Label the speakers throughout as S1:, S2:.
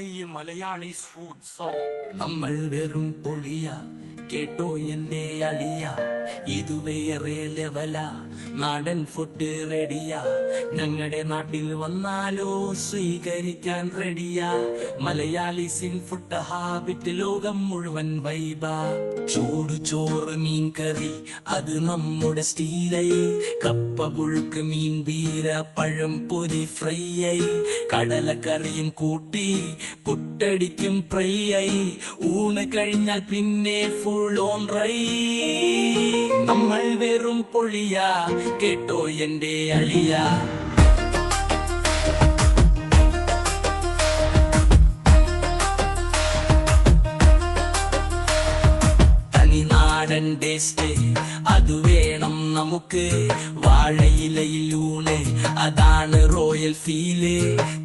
S1: ഈ മലയാളീസ് ഫുഡ്സോ
S2: നമ്മൾ വെറും പൊളിയ. കേട്ടോ എന്റെ അളിയ. ഇത് വേറെ ലെവല നാടൻ ഫുഡ് റെഡിയ ഞങ്ങളുടെ നാട്ടിൽ വന്നാലോ സ്വീകരിക്കാൻ റെഡിയ മലയാളീസിൻ ഫുഡ് ഹാബിറ്റ് ലോകം മുഴുവൻ വൈബ ചൂട് ചോറ് മീൻ കറി അത് നമ്മുടെ സ്റ്റീലായി കപ്പ പുഴുക്ക് മീൻ ബീര പഴം പൊരി ഫ്രൈ ആയി കടലക്കറിയും കൂട്ടി പുട്ടടിക്കും ഫ്രൈ ആയി ഊണ് കഴിഞ്ഞാൽ പിന്നെ ഫുൾ ഓൺ റൈ നമ്മൾ വെറും പൊളിയ കേട്ടോ എന്റെ അളിയ തനിനാടൻ ടേസ്റ്റ് അത് വേണം നമുക്ക്. വാഴയിലയിലൂണ് അതാണ് റോയൽ ഫീൽ.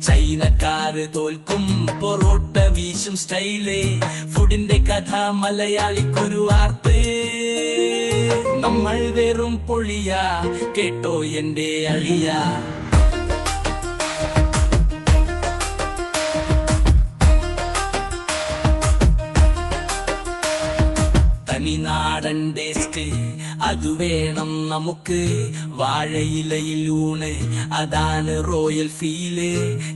S2: ചൈനക്കാര് തോൽക്കും. പൊറോട്ട വീശും സ്റ്റൈൽ. ഫുഡിന്റെ കഥ മലയാളിക്കൊരു വാർത്ത്. നമ്മൾ വെറും പൊളിയ. കേട്ടോ എന്റെ അളിയ. ടേസ്റ്റ് അത് വേണം നമുക്ക്. വാഴയിലയിൽ ഊണ്. അതാണ് റോയൽ ഫീൽ.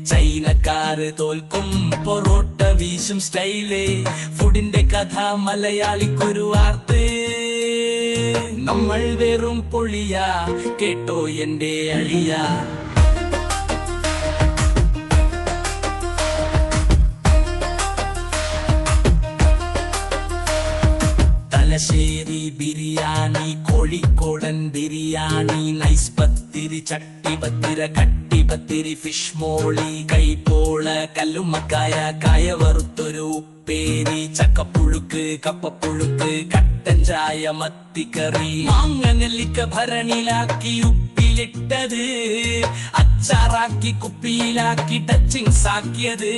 S2: ചൈനക്കാര് തോൽക്കും. പൊറോട്ട വീശും സ്റ്റൈൽ. ഫുഡിന്റെ കഥ മലയാളിക്കൊരു വാർത്ത്. നമ്മൾ വെറും പൊളിയ. കേട്ടോ എന്റെ അഴിയ തലശ്ശേരി ബിരിയാണി കോഴിക്കോടൻ ബിരിയാണി നൈസ് പത്തിരി ചട്ടി പത്തിര കട്ടി പത്തിരി ഫിഷ് മോളി കൈപ്പോള കല്ലുമ്മക്കായ കായ വറുത്തൊരു ഉപ്പേരി ചക്കപ്പുഴുക്ക് കപ്പപ്പുഴുക്ക് കട്ടൻ ചായ മത്തിക്കറി. മാങ്ങ നെല്ലിക്ക ഭരണിലാക്കി ഉപ്പിലിട്ടത് അച്ചാറാക്കി കുപ്പിയിലാക്കി ടച്ചിങ്സ് ആക്കിയത്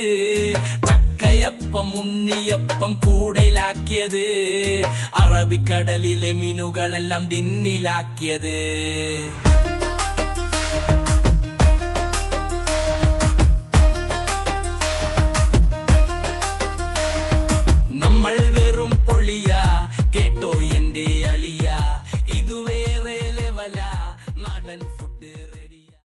S2: ചക്കയപ്പം ഉണ്ണിയപ്പം കൂടലാക്കിയത്. അറബിക്കടലിലെ മീനുകളെല്ലാം ഡിന്നിലാക്കിയത്